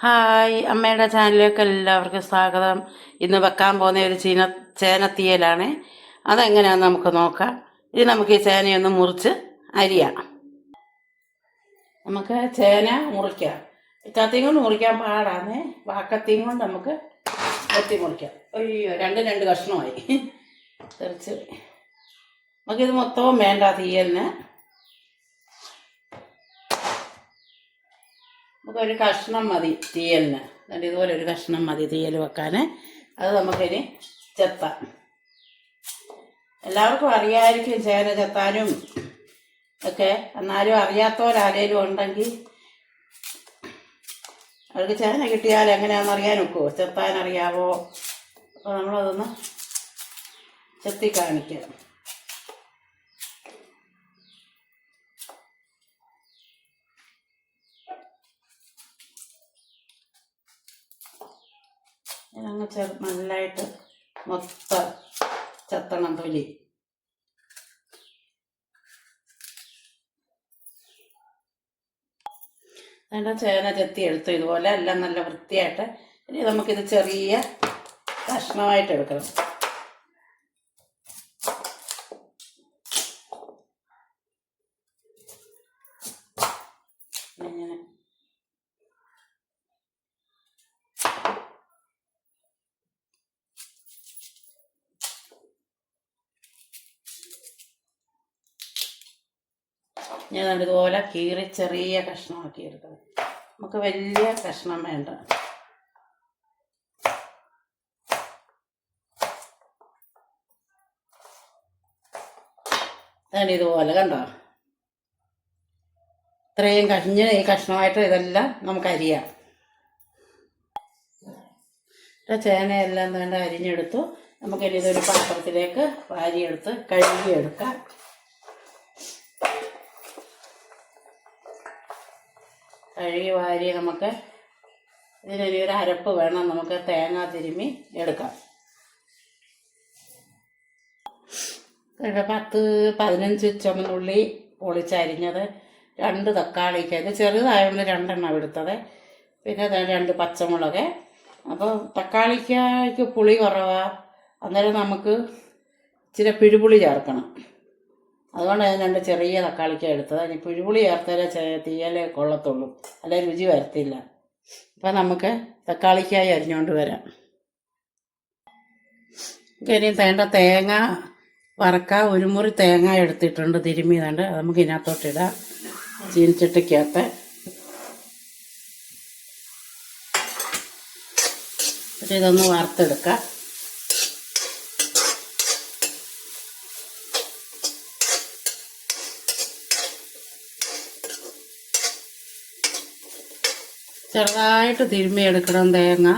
Hi അമ്മയുടെ ചാനലിലേക്ക് എല്ലാവർക്കും സ്വാഗതം. ഇന്ന് വെക്കാൻ പോകുന്ന ഒരു ചീന ചേനത്തീയലാണ് അതെങ്ങനെയാണെന്ന് നമുക്ക് നോക്കാം. ഇത് നമുക്ക് ഈ ചേനയൊന്ന് മുറിച്ച് അരിയാം. നമുക്ക് ചേന മുറിക്കാം. കത്തിയും കൊണ്ട് മുറിക്കാൻ പാടാന്ന്. വാക്കത്തിയും കൊണ്ട് നമുക്ക് വെട്ടി മുറിക്കാം. അയ്യോ രണ്ട് രണ്ട് കഷ്ണമായി. തെറിച്ച്. നമുക്കിത് മൊത്തവും വേണ്ട തീയലിന്. നമുക്കൊരു കഷ്ണം മതി തീയലിന്. എന്നിട്ട് ഇതുപോലെ ഒരു കഷ്ണം മതി തീയൽ വെക്കാൻ അത് നമുക്കിനി ചെത്താം. എല്ലാവർക്കും അറിയാമായിരിക്കും ചേന ചെത്താനും ഒക്കെ. എന്നാലും അറിയാത്തവരാരേലും ഉണ്ടെങ്കിൽ അവർക്ക് ചേന കിട്ടിയാൽ എങ്ങനെയാണെന്ന് അറിയാൻ ഒക്കുമോ ചെത്താൻ അറിയാവോ? അപ്പോൾ നമ്മളതൊന്ന് ചെത്തി കാണിക്കാം. അങ്ങ് ചെറു നല്ലതായിട്ട് മൊത്ത ചത്തണം തൊലി. അതിന്റെ ചേന ചെത്തി എടുത്തു. ഇതുപോലെ എല്ലാം നല്ല വൃത്തിയായിട്ട് ഇനി നമുക്കിത് ചെറിയ കഷ്ണമായിട്ട് എടുക്കണം. ഞാൻ ഇതുപോലെ കീറി ചെറിയ കഷ്ണമാക്കി എടുക്കണം. നമുക്ക് വലിയ കഷ്ണം വേണ്ട. ഞാൻ ഇതുപോലെ കണ്ടോ? ഇത്രയും കഴിഞ്ഞ് ഈ കഷ്ണമായിട്ട് ഇതെല്ലാം നമുക്ക് അരിയാം. ചേനയെല്ലാം വേണ്ട അരിഞ്ഞെടുത്തു. നമുക്കിനി ഇതൊരു പാത്രത്തിലേക്ക് വാരിയെടുത്ത് കഴുകിയെടുക്കാം. കഴുകി വാരി നമുക്ക് ഇതിനൊരു ഒരു അരപ്പ് വേണം. നമുക്ക് തേങ്ങ തിരുമ്മി എടുക്കാം. ഒരു പത്ത് പതിനഞ്ച് ചുമന്നുള്ളി പൊളിച്ചരിഞ്ഞത് രണ്ട് തക്കാളിക്ക്. അത് ചെറുതായതുകൊണ്ട് രണ്ടെണ്ണം എടുത്തത്. പിന്നെ രണ്ട് പച്ചമുളക്. അപ്പോൾ തക്കാളിക്കായ്ക്ക് പുളി കുറവാണ് അന്നേരം നമുക്ക് ഇച്ചിരി പിഴുപുളി ചേർക്കണം. അതുകൊണ്ട് ഞാൻ രണ്ട് ചെറിയ തക്കാളിക്ക എടുത്തത്. ഇനി പുഴുപുളി ചേർത്താലേ തീയലേ കൊള്ളത്തുള്ളൂ. അല്ലെ രുചി വരത്തില്ല. അപ്പം നമുക്ക് തക്കാളിക്കായി അരിഞ്ഞുകൊണ്ട് വരാം. ഇനി തേണ്ട തേങ്ങ വറക്ക. ഒരു മുറി തേങ്ങ എടുത്തിട്ടുണ്ട് തിരുമ്മിയതുണ്ട്. നമുക്ക് ഇതിനകത്തോട്ടിടാം ചീനിച്ചട്ടിക്കകത്ത്. ഇതൊന്ന് വറുത്തെടുക്കാം. ചെറുതായിട്ട് തിരുമ്മിയെടുക്കണം തേങ്ങ.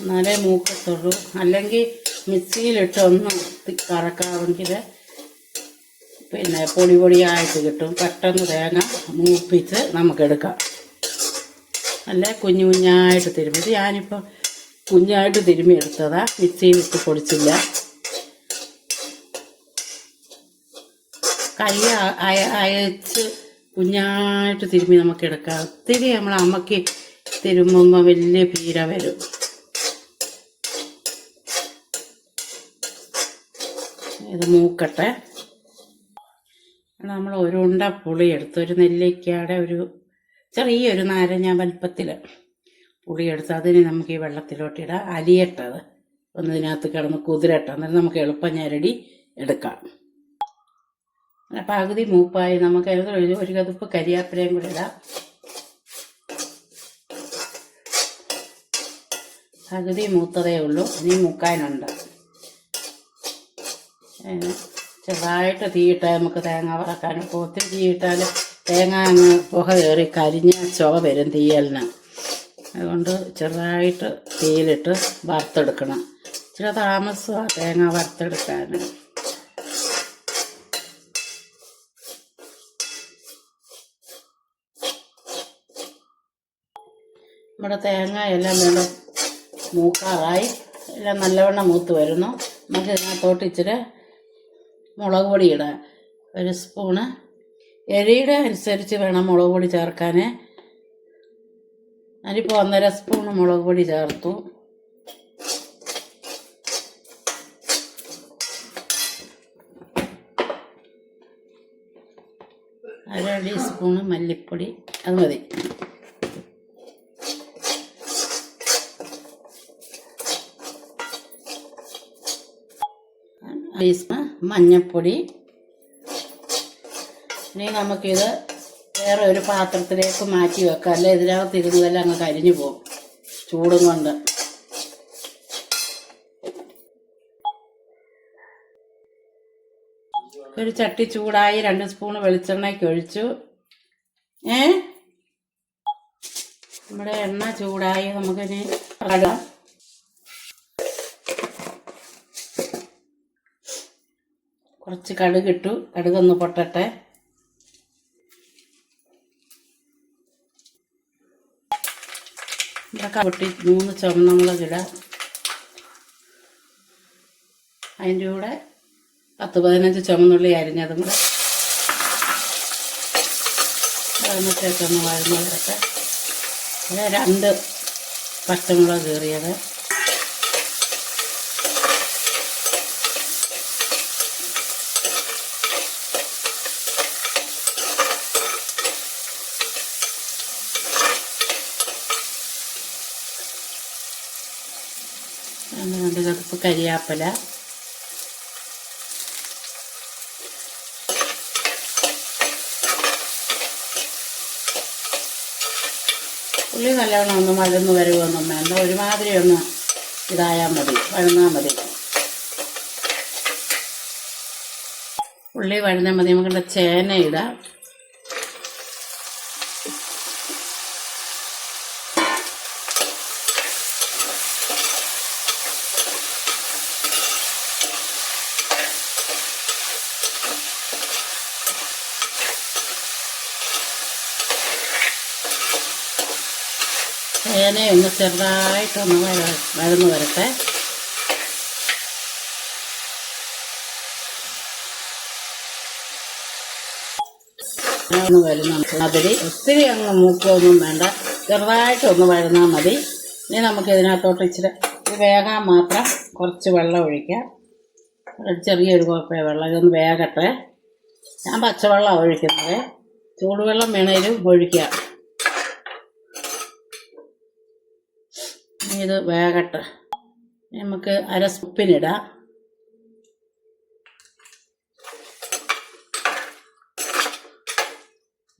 എന്നാലേ മൂക്കത്തുള്ളൂ. അല്ലെങ്കിൽ മിക്സിയിലിട്ട് ഒന്ന് കറക്കാമെങ്കിൽ പിന്നെ പൊടി പൊടിയായിട്ട് കിട്ടും. പെട്ടെന്ന് തേങ്ങ മൂപ്പിച്ച് നമുക്കെടുക്കാം. അല്ലെ? കുഞ്ഞു കുഞ്ഞായിട്ട് തിരുമ്മി ഞാനിപ്പോൾ കുഞ്ഞായിട്ട് തിരുമ്മി എടുത്തതാ. മിക്സിയിൽ പൊടിച്ചില്ല. കൈ അയച്ച് കുഞ്ഞായിട്ട് തിരുമ്മി നമുക്ക് എടുക്കാം. ഒത്തിരി നമ്മൾ അമ്മയ്ക്ക് തിരുമ്മുമ്പോൾ വലിയ പീര വരും. ഇത് മൂക്കട്ടെ. നമ്മൾ ഒരു ഉണ്ട പുളി എടുത്ത്. ഒരു നെല്ലിക്കയുടെ ഒരു ചെറിയൊരു നാരങ്ങ വലിപ്പത്തിൽ പുളി എടുത്ത് അതിന് നമുക്ക് ഈ വെള്ളത്തിലോട്ടിടാം അലിയട്ടത്. ഒന്നതിനകത്ത് കിടന്ന് കുതിരട്ട. എന്നിട്ട് നമുക്ക് എളുപ്പം ഞരടി എടുക്കാം. പകുതി മൂപ്പായി. നമുക്ക് അതിനകത്ത് ഒരു കതുപ്പ് കരിയാപ്പിലയും കൂടെ ഇടാം. പകുതി മൂത്തതേ ഉള്ളൂ. ഇനി മൂക്കാനുണ്ട്. ചെറുതായിട്ട് തീയിട്ടാൽ നമുക്ക് തേങ്ങ വറക്കാൻ ഇപ്പോൾ ഒത്തിരി തീയിട്ടാൽ തേങ്ങ അങ്ങ് പുക കയറി കരിഞ്ഞ ചുവ വരും തീയലിന്. അതുകൊണ്ട് ചെറുതായിട്ട് തീയിലിട്ട് വറുത്തെടുക്കണം. ഇച്ചിരി താമസമാണ് തേങ്ങ വറുത്തെടുക്കാൻ. നമ്മുടെ തേങ്ങ എല്ലാം നല്ല മൂക്കാറായി. എല്ലാം നല്ലവണ്ണം മൂത്ത് വരുന്നു. നമുക്ക് ഇതിനകത്തോട്ട് ഇച്ചിരി മുളക് പൊടി ഇടാം. ഒരു സ്പൂണ്. എരിയുടെ അനുസരിച്ച് വേണം മുളക് പൊടി ചേർക്കാൻ ഞാനിപ്പോൾ ഒന്നര സ്പൂൺ മുളക് പൊടി ചേർത്തു. അര ടീസ്പൂണ് മല്ലിപ്പൊടി. അത് മതി. ടീസ്പൂൺ മഞ്ഞൾപ്പൊടി ഇനി നമുക്കിത് വേറെ ഒരു പാത്രത്തിലേക്ക് മാറ്റി വെക്കാം. അല്ലെ? ഇതിനകത്ത് ഇരുന്നതെല്ലാം അങ്ങ് കരിഞ്ഞു പോകും. ചൂടും കൊണ്ട്. ഒരു ചട്ടി ചൂടായി രണ്ട് സ്പൂൺ വെളിച്ചെണ്ണയ്ക്ക് ഒഴിച്ചു. ഏ? നമ്മുടെ എണ്ണ ചൂടായി നമുക്കിനി ഇടാം കുറച്ച് കടുക് ഇട്ടു. കടുകൊന്ന് പൊട്ടട്ടെ. പൊട്ടി മൂന്ന് ചുവന്ന മുളക് ഇടാം. അതിന്റെ കൂടെ പത്ത് പതിനഞ്ച് ചുമന്നുള്ളി അരിഞ്ഞതും കൂടെ വഴന്നത്തേക്കൊന്ന് വഴന്ന് രണ്ട് പച്ചമുളക് കീറിയത്. പിന്നെ രണ്ട് കപ്പ് കരിയാപ്പില. ഉള്ളി നല്ലവണ്ണം ഒന്ന് വഴന്ന് വരുമൊന്നും വേണ്ട ഒരുമാതിരി ഒന്ന് ഇതായാൽ മതി വഴന്നാൽ മതി. ഉള്ളി വഴന്നാൽ മതി. നമുക്ക് ചേന ഇടാം. ചേന ഒന്ന് ചെറുതായിട്ടൊന്ന് വഴ വഴന്ന് വരട്ടെ. ഒന്ന് വരുന്ന മതിരി. ഒത്തിരി അങ്ങ് മൂക്കൊന്നും വേണ്ട. ചെറുതായിട്ടൊന്ന് വഴന്നാൽ മതി. ഇനി നമുക്ക് ഇതിനകത്തോട്ട് ഇച്ചിരി വേകാൻ മാത്രം കുറച്ച് വെള്ളം ഒഴിക്കാം. ചെറിയൊരു കുഴപ്പമേ വെള്ളം ഇതൊന്ന് വേകട്ടെ. ഞാൻ പച്ചവെള്ളമാണ് ഒഴിക്കുന്നത്. ചൂടുവെള്ളം വേണേലും ഒഴിക്കാം ഇനി ഇത് വേകട്ടെ നമുക്ക് അര സ്പൂപ്പിനിടാം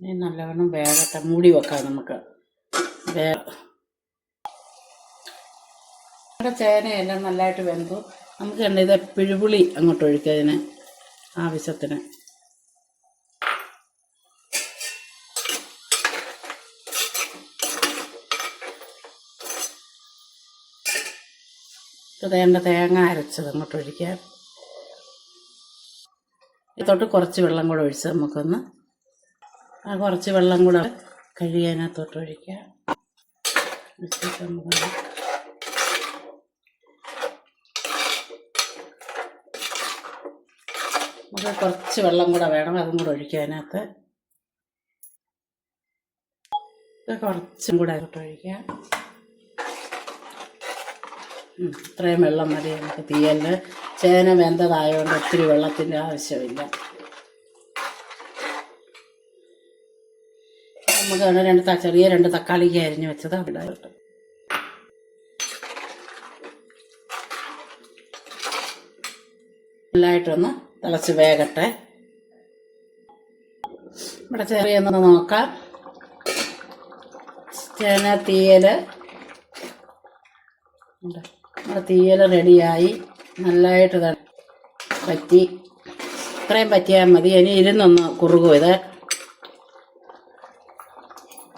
ഇനി നല്ലവണ്ണം വേകട്ടെ മൂടി വെക്കാം നമുക്ക്. നമ്മുടെ ചേനയെല്ലാം നല്ലതായിട്ട് വെന്തു. നമുക്ക് കണ്ട ഇത് പിഴുപുളി അങ്ങോട്ട് ഒഴിക്കുക ഇതിന് ആവശ്യത്തിന്. വേണ്ട തേങ്ങ അരച്ചത് അങ്ങോട്ട് ഒഴിക്കാം ഇതോട്ട് കുറച്ച് വെള്ളം കൂടെ ഒഴിച്ച് നമുക്കൊന്ന് ആ കുറച്ച് വെള്ളം കൂടെ കഴുകാനകത്തോട്ട് ഒഴിക്കാം നമുക്ക് കുറച്ച് വെള്ളം കൂടെ വേണം അതും കൂടെ ഒഴിക്കാം അതിനകത്ത്. കുറച്ചും കൂടെ അതിലോട്ട് ഒഴിക്കാം ഇത്രയും വെള്ളം മതി നമുക്ക് തീയലിന്. ചേന വെന്തതായതുകൊണ്ട് ഒത്തിരി വെള്ളത്തിന്റെ ആവശ്യമില്ല. നമുക്ക് അവിടെ രണ്ട് ചെറിയ രണ്ട് തക്കാളിക്ക് അരിഞ്ഞ് വെച്ചത് അവിടെ നല്ലതായിട്ടൊന്ന് തിളച്ച് വേകട്ടെ. ഇവിടെ ചെറിയൊന്ന് നോക്കാം. ചേന തീയൽ ഉണ്ട്. നമ്മുടെ തീയൽ റെഡിയായി. നല്ലതായിട്ട് പറ്റി. ഇത്രയും പറ്റിയാൽ മതി. ഇനി ഇരുന്നൊന്ന് കുറുകും ഇത്.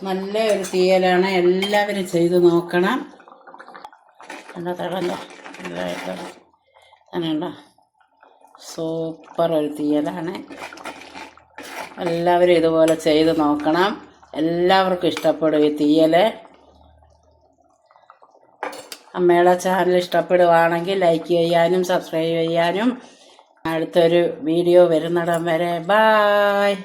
നല്ല ഒരു തീയലാണ്. എല്ലാവരും ചെയ്ത് നോക്കണം. എന്താ അങ്ങനെയുണ്ടോ സൂപ്പർ ഒരു തീയലാണ്. എല്ലാവരും ഇതുപോലെ ചെയ്ത് നോക്കണം. എല്ലാവർക്കും ഇഷ്ടപ്പെടും ഈ തീയൽ അമ്മയുടെ ചാനൽ ഇഷ്ടപ്പെടുവാണെങ്കിൽ ലൈക്ക് ചെയ്യാനും സബ്സ്ക്രൈബ് ചെയ്യാനും അടുത്തൊരു വീഡിയോ വരുന്നിടം വരെ. ബായ്